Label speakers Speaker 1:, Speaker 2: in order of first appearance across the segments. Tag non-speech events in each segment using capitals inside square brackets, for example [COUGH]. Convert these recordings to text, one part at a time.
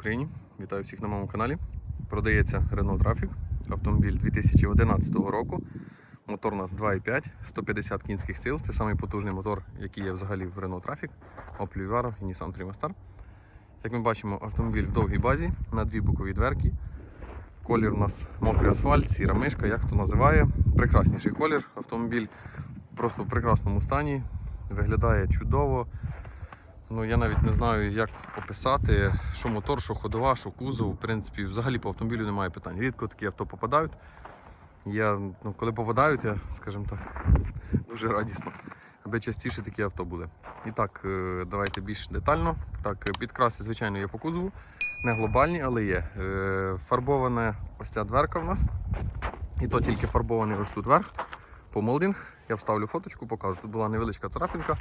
Speaker 1: Україні! Вітаю всіх на моєму каналі. Продається Renault Trafic, автомобіль 2011 року. Мотор у нас 2,5, 150 кінських сил. Це самий потужний мотор, який є взагалі в Renault Trafic, Opel Vivaro і Nissan Primastar. Як ми бачимо, автомобіль в довгій базі на дві бокові дверки. Колір у нас мокрий асфальт, сіра мишка, як хто називає. Прекрасніший колір. Автомобіль просто в прекрасному стані. Виглядає чудово. Ну, я навіть не знаю, як описати, що мотор, що ходова, що кузов. В принципі, взагалі по автомобілю немає питань. Рідко такі авто попадають. Я, ну, коли попадають, я, скажімо так, [LAUGHS] дуже радісно, аби частіше такі авто були. І так, е, давайте більш детально. Так, е, підкраси, звичайно, є по кузову. Не глобальні, але є. Е, Фарбована ось ця дверка в нас. І то тільки фарбований ось тут верх. По молдинг. Я вставлю фоточку, покажу. Тут була невеличка царапинка.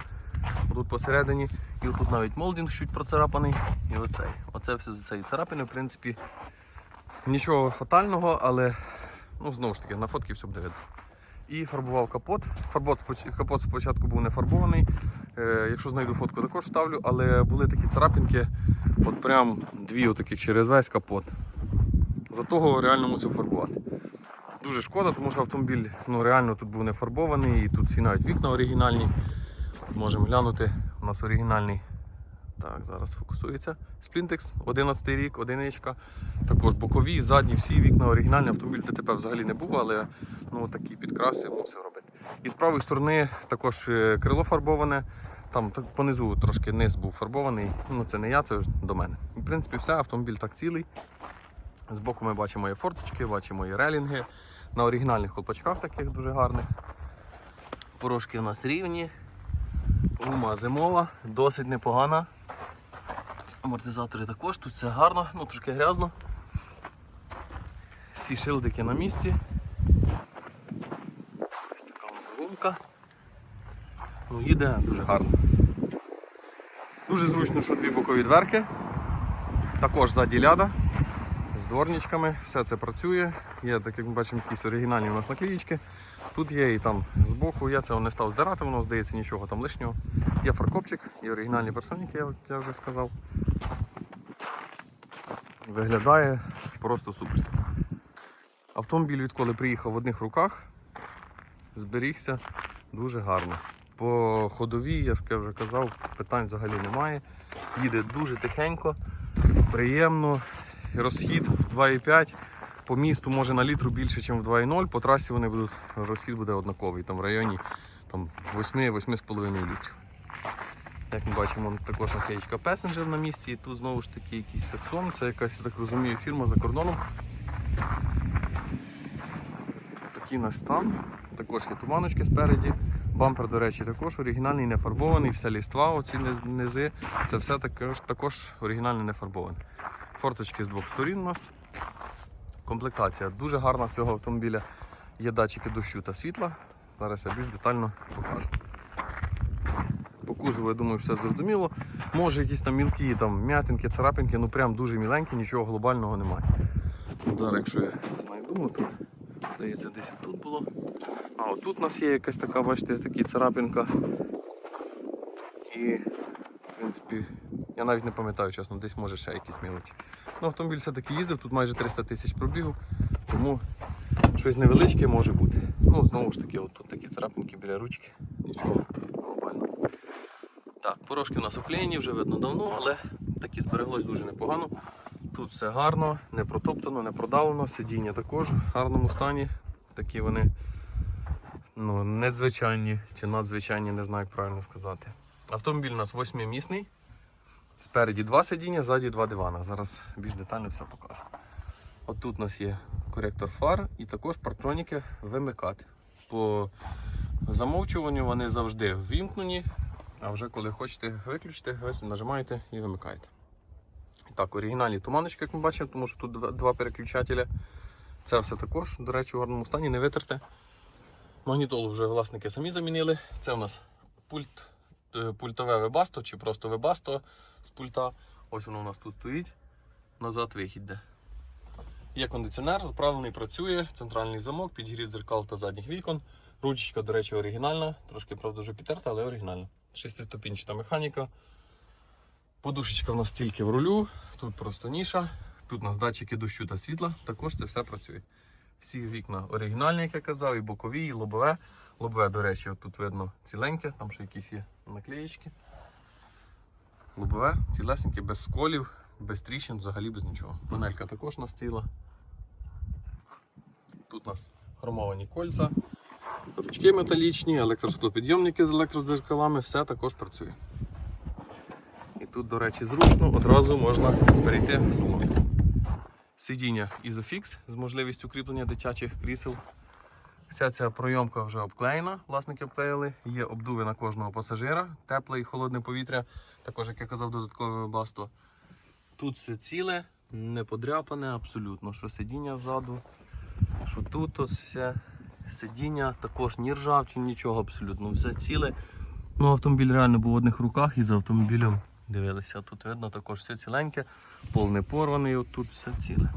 Speaker 1: Тут посередині. І тут навіть молдинг чуть процарапаний. І оцей. Оце все з цієї царапини, в принципі, нічого фатального, але ну, знову ж таки, на фотки все буде видно. І фарбував капот. Фарбот, капот спочатку був не фарбований. Е, якщо знайду фотку, також ставлю, але були такі царапинки, от прям дві отаких через весь капот. За того реально мусив фарбувати. Дуже шкода, тому що автомобіль ну, реально тут був не фарбований, і тут всі навіть вікна оригінальні. Можемо глянути, у нас оригінальний. Так, зараз фокусується. Splінтекс, 11 рік, одиничка. Також бокові, задні, всі вікна оригінальні. Автомобіль ДТП взагалі не був, але ну, такі підкраси мусив робити. І з правої сторони також е, крило фарбоване. Там так, понизу трошки низ був фарбований. Ну це не я, це до мене. В принципі, все, автомобіль так цілий. Збоку ми бачимо є форточки, бачимо є релінги. На оригінальних колпачках таких дуже гарних. Порошки у нас рівні. Гума зимова, досить непогана. Амортизатори також, тут все гарно, ну трошки грязно. Всі шилдики на місці. Ось така нас. Ну, їде дуже гарно. Дуже зручно, що дві бокові дверки. Також ззаді ляда з дворничками, все це працює. Є, так як ми бачимо, якісь оригінальні у нас наклеїчки. Тут є і там збоку, я це не став здирати, воно здається нічого там лишнього. Є фаркопчик, є оригінальні персоніки, як я вже сказав. Виглядає просто суперськи. Автомобіль відколи приїхав в одних руках, зберігся дуже гарно. По ходовій, я ж я вже казав, питань взагалі немає. Їде дуже тихенько, приємно. Розхід в 2,5. По місту може на літру більше, ніж в 2,0. По трасі вони будуть, розхід буде однаковий, там в районі там, 8-8,5 літрів. Як ми бачимо, також наклеїчка Passenger на місці, і тут знову ж таки якийсь саксон, це якась, я так розумію, фірма за кордоном. Такий у нас стан. Також є туманочки спереді. Бампер, до речі, також оригінальний, не фарбований, вся ліства, оці низи, це все також, також оригінально не фарбоване. Форточки з двох сторін у нас. Комплектація дуже гарна в цього автомобіля. Є датчики дощу та світла. Зараз я більш детально покажу. По кузову, я думаю, все зрозуміло. Може якісь там мілкі там, м'ятинки, царапинки, ну прям дуже міленькі, нічого глобального немає. Зараз, якщо я знайду, ну, тут, здається, десь тут було. А, отут у нас є якась така, бачите, така царапинка. І, в принципі, я навіть не пам'ятаю, чесно, десь може ще якісь мілочі. Ну, автомобіль все-таки їздив, тут майже 300 тисяч пробігу, тому щось невеличке може бути. Ну, знову ж таки, от тут такі царапинки біля ручки. Нічого глобального. Так, порошки у нас оклеєні, вже видно давно, але такі збереглось дуже непогано. Тут все гарно, не протоптано, не продавлено, сидіння також в гарному стані. Такі вони ну, надзвичайні чи надзвичайні, не знаю, як правильно сказати. Автомобіль у нас восьмимісний. Спереді два сидіння, ззаді два дивана. Зараз більш детально все покажу. От тут у нас є коректор фар і також партроніки вимикати. По замовчуванню вони завжди ввімкнені, а вже коли хочете виключити, ось нажимаєте і вимикаєте. Так, оригінальні туманочки, як ми бачимо, тому що тут два- переключателя. Це все також, до речі, у гарному стані, не витерте. Магнітолу вже власники самі замінили. Це у нас пульт, пультове вебасто чи просто вебасто з пульта. Ось воно у нас тут стоїть. Назад вихід де. Є кондиціонер, заправлений працює, центральний замок, підігрів дзеркал та задніх вікон. Ручечка, до речі, оригінальна, трошки, правда, вже підтерта, але оригінальна. Шестиступінчата механіка. Подушечка в нас тільки в рулю, тут просто ніша, тут у нас датчики дощу та світла, також це все працює. Всі вікна оригінальні, як я казав, і бокові, і лобове. Лобове, до речі, тут видно ціленьке, там ще якісь є наклеєчки. Лобове, цілесеньке, без сколів, без тріщин, взагалі без нічого. Панелька також у нас ціла. Тут у нас хромовані кольця, ручки металічні, електросклопідйомники з електродзеркалами, все також працює. І тут, до речі, зручно, одразу можна перейти в салон. Сидіння Isofix з можливістю кріплення дитячих крісел. Вся ця пройомка вже обклеєна, власники обклеїли. Є обдуви на кожного пасажира, тепле і холодне повітря, також, як я казав, додаткове басто. Тут все ціле, не подряпане абсолютно. Що сидіння ззаду, що тут ось все сидіння, також ні ржавчин, нічого абсолютно, все ціле. Ну, автомобіль реально був в одних руках і за автомобілем дивилися. Тут видно також все ціленьке, пол не порваний, от тут все ціле.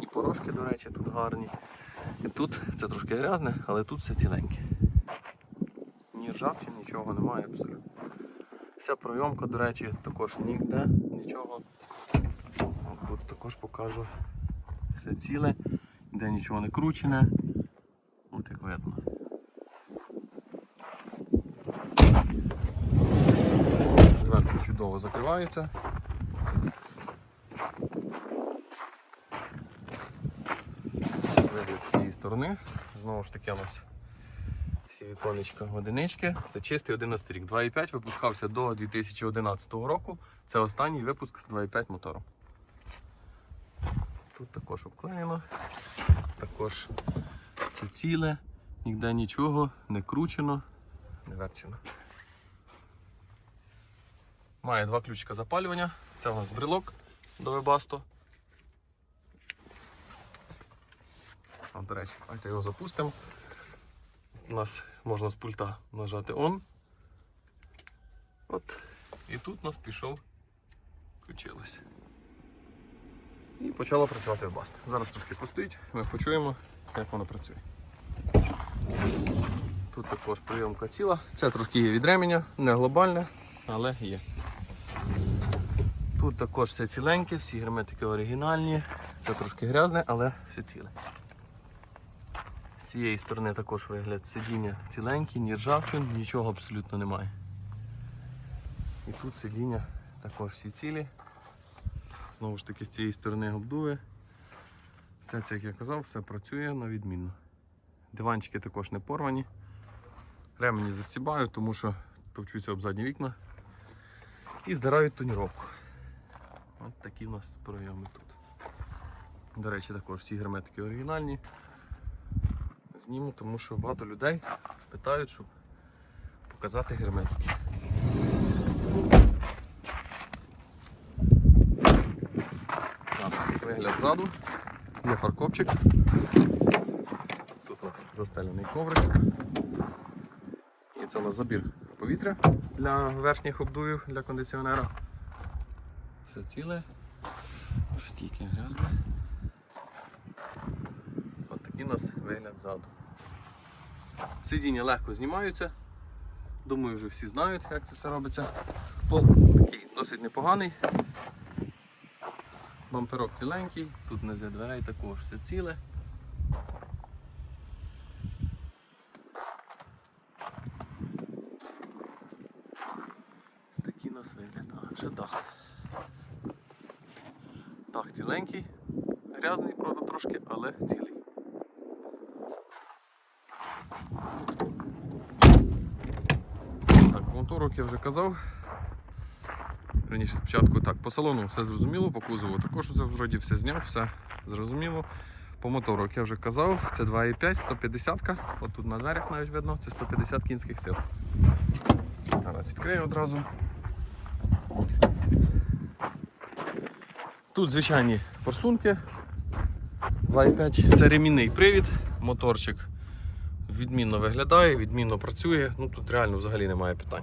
Speaker 1: І порошки, до речі, тут гарні. І тут це трошки грязне, але тут все ціленьке. Ні ржавчин, нічого немає абсолютно. Вся пройомка, до речі, також ніде нічого. Тут також покажу все ціле, де нічого не кручене. От як видно. Зверху чудово закриваються. Вигляд з цієї сторони. Знову ж таки у нас всі віконечка одинички. Це чистий 11 рік. 2.5 випускався до 2011 року. Це останній випуск з 2.5 мотором. Тут також обклеєно, також все ціле, ніде нічого, не кручено, не верчено. Має два ключика запалювання. Це у нас брелок до вебасто. А, до речі, давайте його запустимо. У нас можна з пульта нажати ON. От. І тут у нас пішов, включилось. І почала працювати вебаст. Зараз трошки постоїть, ми почуємо, як воно працює. Тут також прийомка ціла. Це трошки є від ременя, не глобальне, але є. Тут також все ціленьке, всі герметики оригінальні. Це трошки грязне, але все ціле. З цієї сторони також вигляд сидіння ціленькі, ні ржавчин, нічого абсолютно немає. І тут сидіння також всі цілі. Знову ж таки з цієї сторони обдуви. Все це, як я казав, все працює на відмінно. Диванчики також не порвані. Ремені застібаю, тому що товчуться об задні вікна і здирають тоніровку. От такі в нас пройоми тут. До речі, також всі герметики оригінальні. Зніму, тому що багато людей питають, щоб показати герметики. Так, вигляд ззаду. Є фаркопчик. Тут у нас застелений коврик. І це у нас забір повітря для верхніх обдувів для кондиціонера. Все ціле, стійке грязне. Ось такий у нас вигляд ззаду. Сидіння легко знімаються. Думаю, вже всі знають, як це все робиться. Пол такий досить непоганий. Бамперок ціленький, тут не дверей також все ціле. Ось такий у нас вигляд. А, ще дах. Дах ціленький, грязний, правда, трошки, але цілий. Так, моторок я вже казав. Раніше спочатку так, по салону все зрозуміло, по кузову також це вроді все зняв, все зрозуміло. По мотору, як я вже казав, це 2,5, 150. От тут на дверях навіть видно, це 150 кінських сил. Зараз відкрию одразу. Тут звичайні форсунки 2,5. Це ремінний привід, моторчик відмінно виглядає, відмінно працює. Ну тут реально взагалі немає питань.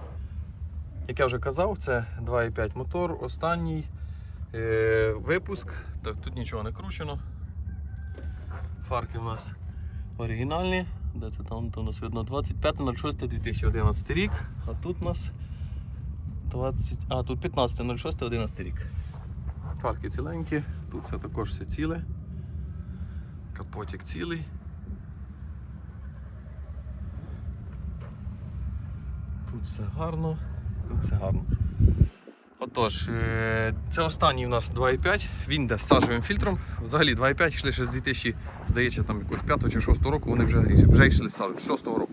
Speaker 1: Як я вже казав, це 2,5 мотор, останній е, випуск. Так, тут нічого не кручено. Фарки у нас оригінальні. Де це там то у нас видно 25.06.2011 рік, а тут у нас 20... А, тут 15.06.11 рік. Фарки ціленькі, тут це також все ціле. Капотик цілий. Тут все гарно, тут все гарно. Отож, е, це останній у нас 2,5, він йде з сажевим фільтром. Взагалі 2,5 йшли ще з 2000, здається, там якогось 5 чи 6 року, вони вже, вже йшли з сажевим, 6 року.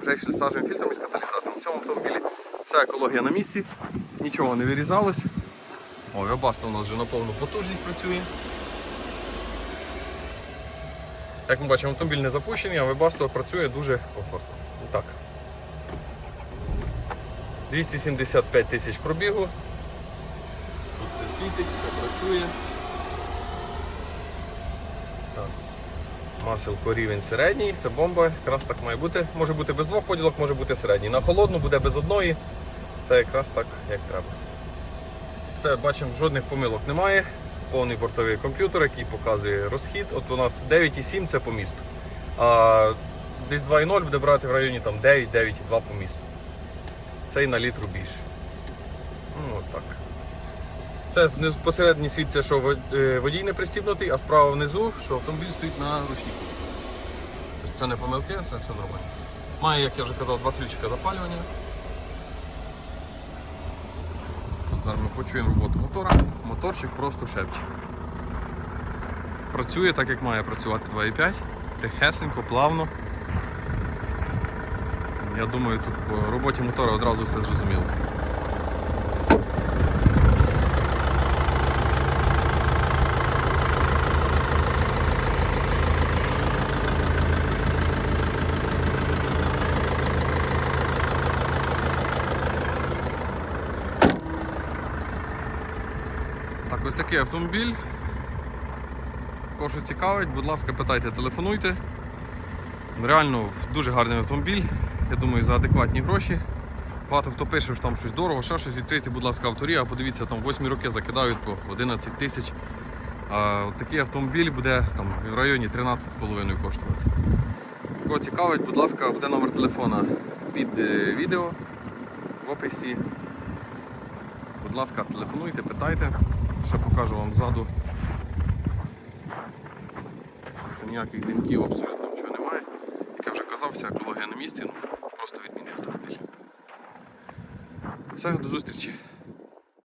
Speaker 1: Вже йшли з сажевим фільтром і з каталізатором. В цьому автомобілі вся екологія на місці, нічого не вирізалось. О, Вебаста у нас вже на повну потужність працює. Як ми бачимо, автомобіль не запущений, а Webasto працює дуже комфортно. Так. 275 тисяч пробігу. Тут все світить, все працює. Так. Маселко рівень середній, це бомба, якраз так має бути. Може бути без двох поділок, може бути середній. На холодну буде без одної. Це якраз так, як треба. Все, бачимо, жодних помилок немає. Повний бортовий комп'ютер, який показує розхід. От у нас 9,7 це по місту. А десь 2,0 буде брати в районі там 9-9,2 по місту. Цей на літру більше. Ну, от так. Це посередній світ, це що е, водій не пристібнутий, а справа внизу, що автомобіль стоїть на ручнику. Тобто це не помилки, це все нормально. Має, як я вже казав, два ключика запалювання. Зараз ми почуємо роботу мотора. Моторчик просто шепче. Працює так, як має працювати 2,5. Тихесенько, плавно. Я думаю, тут по роботі мотора одразу все зрозуміло. Так, ось такий автомобіль. Кого цікавить, будь ласка, питайте, телефонуйте. Реально дуже гарний автомобіль. Я думаю, за адекватні гроші. Багато хто пише, що там щось дорого, ще щось відкрити, будь ласка, авторія, подивіться, там 8 роки закидають по 11 тисяч. А такий автомобіль буде там в районі 13,5 коштувати. Кого цікавить, будь ласка, буде номер телефона під е, відео в описі. Будь ласка, телефонуйте, питайте, ще покажу вам ззаду. Ніяких димків абсолютно нічого немає. Як я вже казав, вся екологія на місці, ну, просто відмінний автомобіль. Все, до зустрічі.